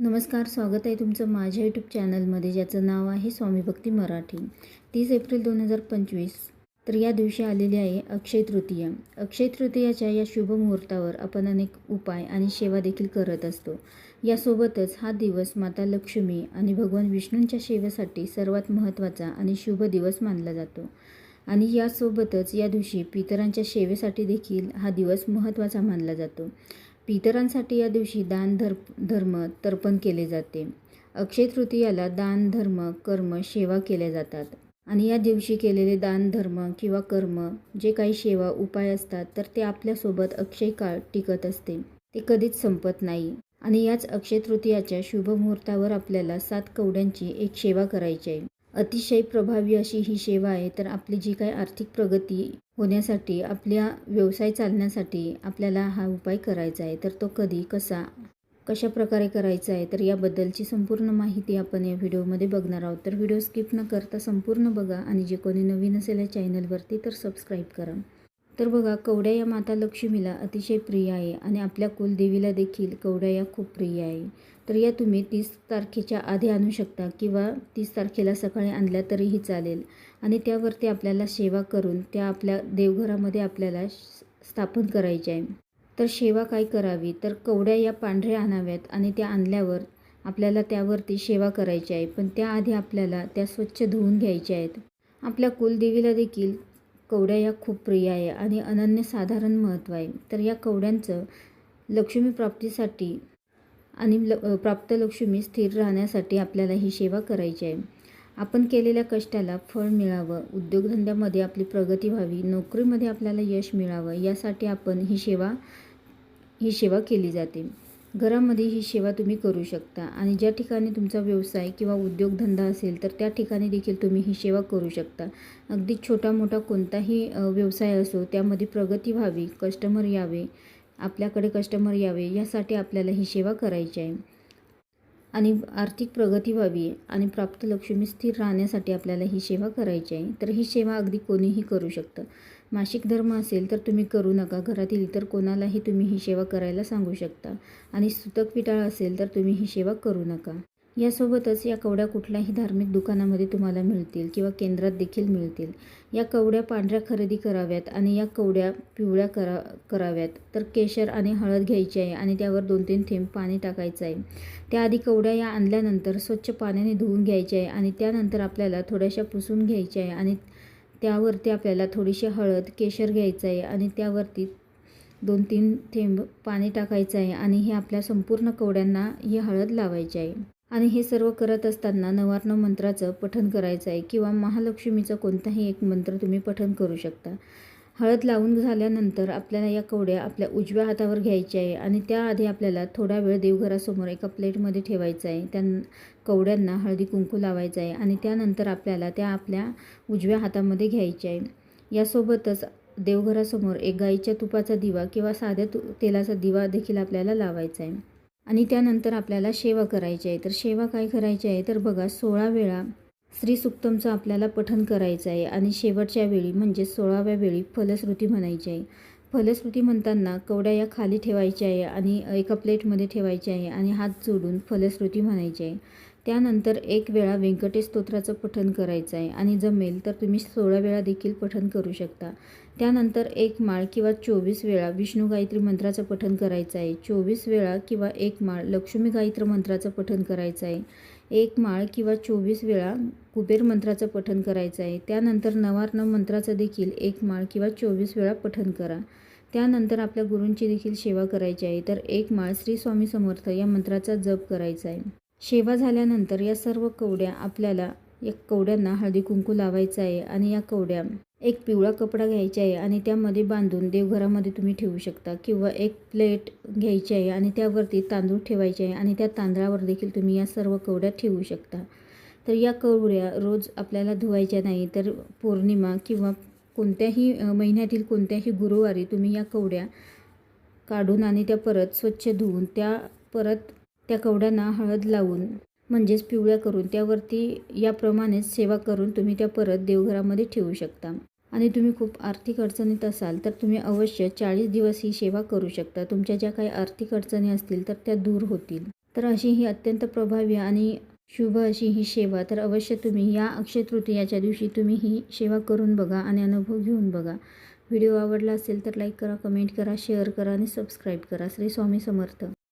नमस्कार स्वागत आहे तुमचं माझ्या यूट्यूब चॅनलमध्ये ज्याचं नाव आहे स्वामी भक्ती मराठी. तीस एप्रिल दोन हजार पंचवीस तर या दिवशी आलेली आहे अक्षय तृतीया. अक्षय तृतीयाच्या या शुभ मुहूर्तावर आपण अनेक उपाय आणि सेवा देखील करत असतो. यासोबतच हा दिवस माता लक्ष्मी आणि भगवान विष्णूंच्या सेवेसाठी सर्वात महत्त्वाचा आणि शुभ दिवस मानला जातो. आणि यासोबतच या दिवशी पितरांच्या सेवेसाठी देखील हा दिवस महत्त्वाचा मानला जातो. पितरांसाठी या दिवशी दान धर धर्म तर्पण केले जाते. अक्षय तृतीयाला दान धर्म कर्म सेवा केल्या जातात. आणि या दिवशी केलेले दान धर्म किंवा कर्म जे काही सेवा उपाय असतात तर ते आपल्यासोबत अक्षय काळ टिकत असते. ते कधीच संपत नाही. आणि याच अक्षय तृतीयाच्या शुभ मुहूर्तावर आपल्याला सात कवड्यांची एक सेवा करायची आहे. अतिशय प्रभावी अशी ही सेवा आहे. तर आपली जी काही आर्थिक प्रगती होण्यासाठी आपल्या व्यवसाय चालण्यासाठी आपल्याला हा उपाय करायचा आहे. तर तो कधी कसा कशा प्रकारे करायचा आहे तर याबद्दलची संपूर्ण माहिती आपण या व्हिडिओमध्ये बघणार आहोत. तर व्हिडिओ स्किप न करता संपूर्ण बघा आणि जे कोणी नवीन असेल या चॅनलवरती तर सबस्क्राईब करा. तर बघा कवड्या या माता लक्ष्मीला अतिशय प्रिय आहे आणि आपल्या कुलदेवीला देखील कवड्या या खूप प्रिय आहे. तर या तुम्ही तीस तारखेच्या आधी आणू शकता किंवा तीस तारखेला सकाळी आणल्या तरीही चालेल. आणि त्यावरती आपल्याला सेवा करून त्या आपल्या देवघरामध्ये आपल्याला स्थापन करायच्या आहे. तर सेवा काय करावी? तर कवड्या या पांढऱ्या आणाव्यात आणि त्या आणल्यावर आपल्याला त्यावरती सेवा करायची आहे. पण त्याआधी आपल्याला त्या स्वच्छ धुवून घ्यायच्या आहेत. आपल्या कुलदेवीला देखील कवड्या या खूप प्रिय आहे आणि अनन्यसाधारण महत्त्व आहे. तर या कवड्यांचं लक्ष्मी प्राप्तीसाठी आणि ल प्राप्त लक्ष्मी स्थिर राहण्यासाठी आपल्याला ही सेवा करायची आहे. आपण केलेल्या कष्टाला फळ मिळावं उद्योगधंद्यामध्ये आपली प्रगती व्हावी नोकरीमध्ये आपल्याला यश मिळावं यासाठी आपण ही सेवा ही सेवा केली जाते. घरामध्ये ही सेवा तुम्ही करू शकता. आणि ज्या ठिकाणी तुमचा व्यवसाय किंवा उद्योगधंदा असेल तर त्या ठिकाणी देखील तुम्ही ही सेवा करू शकता. अगदी छोटा मोठा कोणताही व्यवसाय असो त्यामध्ये प्रगती व्हावी कस्टमर यावे आपल्याकडे कस्टमर यावे यासाठी आपल्याला ही सेवा करायची आहे. आणि आर्थिक प्रगती व्हावी आणि प्राप्त लक्ष्मी स्थिर राहण्यासाठी आपल्याला ही सेवा करायची आहे. तर ही सेवा अगदी कोणीही करू शकतं. मासिक धर्म असेल तर तुम्ही करू नका. घरातील इतर कोणालाही तुम्ही ही सेवा करायला सांगू शकता. आणि सुतक पिटाळ असेल तर तुम्ही ही सेवा करू नका. यासोबतच या कवड्या कुठल्याही धार्मिक दुकानामध्ये तुम्हाला मिळतील किंवा केंद्रात देखील मिळतील. या कवड्या पांढऱ्या खरेदी कराव्यात आणि या कवड्या पिवळ्या करा कराव्यात. तर केशर आणि हळद घ्यायची आहे आणि त्यावर दोन तीन थेंब पाणी टाकायचं आहे. त्याआधी कवड्या या आणल्यानंतर स्वच्छ पाण्याने धुवून घ्यायचे आहे आणि त्यानंतर आपल्याला थोड्याशा पुसून घ्यायच्या आहे आणि त्यावरती आपल्याला थोडीशी हळद केशर घ्यायचं आहे आणि त्यावरती दोन तीन थेंब पाणी टाकायचं आहे आणि हे आपल्या संपूर्ण कवड्यांना ही हळद लावायची आहे. आणि हे सर्व करत असताना नवार्ण मंत्राचं पठण करायचं आहे किंवा महालक्ष्मीचं कोणताही एक मंत्र तुम्ही पठण करू शकता. हळद लावून झाल्यानंतर आपल्याला या कवड्या आपल्या उजव्या हातावर घ्यायच्या आहे आणि त्याआधी आपल्याला थोडा वेळ देवघरासमोर एका प्लेटमध्ये ठेवायचं आहे. त्या कवड्यांना हळदी कुंकू लावायचं आहे आणि त्यानंतर आपल्याला त्या आपल्या उजव्या हातामध्ये घ्यायच्या आहे. यासोबतच देवघरासमोर एक गाईच्या तुपाचा दिवा किंवा साध्या तु तेलाचा दिवा देखील आपल्याला लावायचा आहे. आणि त्यानंतर आपल्याला सेवा करायची आहे. तर सेवा काय करायची आहे? तर बघा सोळा वेळा श्री सुक्तमचं आपल्याला पठन करायचं आहे आणि शेवटच्या वेळी म्हणजे सोळाव्या वेळी फलश्रुती म्हणायची आहे. फलश्रुती म्हणताना कवड्या या खाली ठेवायच्या आहे आणि एका प्लेटमध्ये ठेवायची आहे आणि हात जोडून फलश्रुती म्हणायची आहे. त्यानंतर एक वेळा व्यंकटेश स्तोत्राचं पठन करायचं आहे आणि जमेल तर तुम्ही सोळा वेळा देखील पठन करू शकता. त्यानंतर एक माळ किंवा चोवीस वेळा विष्णू गायत्री मंत्राचं पठन करायचं आहे. चोवीस वेळा किंवा एक माळ लक्ष्मी गायत्री मंत्राचं पठन करायचं आहे. एक माळ किंवा चोवीस वेळा कुबेर मंत्राचं पठण करायचं आहे. त्यानंतर नवार्णव मंत्राचं देखील एक माळ किंवा चोवीस वेळा पठण करा. त्यानंतर आपल्या गुरूंची देखील सेवा करायची आहे. तर एक माळ श्री स्वामी समर्थ या मंत्राचा जप करायचा आहे. सेवा झाल्यानंतर या सर्व कवड्या आपल्याला या कवड्यांना हळदी कुंकू लावायचं आहे आणि या कवड्या एक पिवळा कपडा घ्यायचा आहे आणि त्यामध्ये बांधून देवघरामध्ये तुम्ही ठेवू शकता किंवा एक प्लेट घ्यायची आहे आणि त्यावरती तांदूळ ठेवायचे आहे आणि त्या तांदळावर देखील तुम्ही या सर्व कवड्या ठेवू शकता. तर या कवड्या रोज आपल्याला धुवायच्या नाही तर पौर्णिमा किंवा कोणत्याही महिन्यातील कोणत्याही गुरुवारी तुम्ही या कवड्या काढून आणि त्या परत स्वच्छ धुवून त्या परत त्या कवड्यांना हळद लावून म्हणजेच पिवळ्या करून त्यावरती याप्रमाणेच सेवा करून तुम्ही त्या परत देवघरामध्ये ठेवू शकता. आणि तुम्ही खूप आर्थिक अडचणीत असाल तर तुम्ही अवश्य चाळीस दिवस ही सेवा करू शकता. तुमच्या ज्या काही आर्थिक अडचणी असतील तर त्या दूर होतील. तर अशी ही अत्यंत प्रभावी आणि शुभ अशी ही सेवा तर अवश्य तुम्ही या अक्षय तृतीयाच्या दिवशी तुम्ही ही सेवा करून बघा आणि अनुभव घेऊन बघा. व्हिडिओ आवडला असेल तर लाईक करा कमेंट करा शेअर करा आणि सबस्क्राईब करा. श्री स्वामी समर्थ.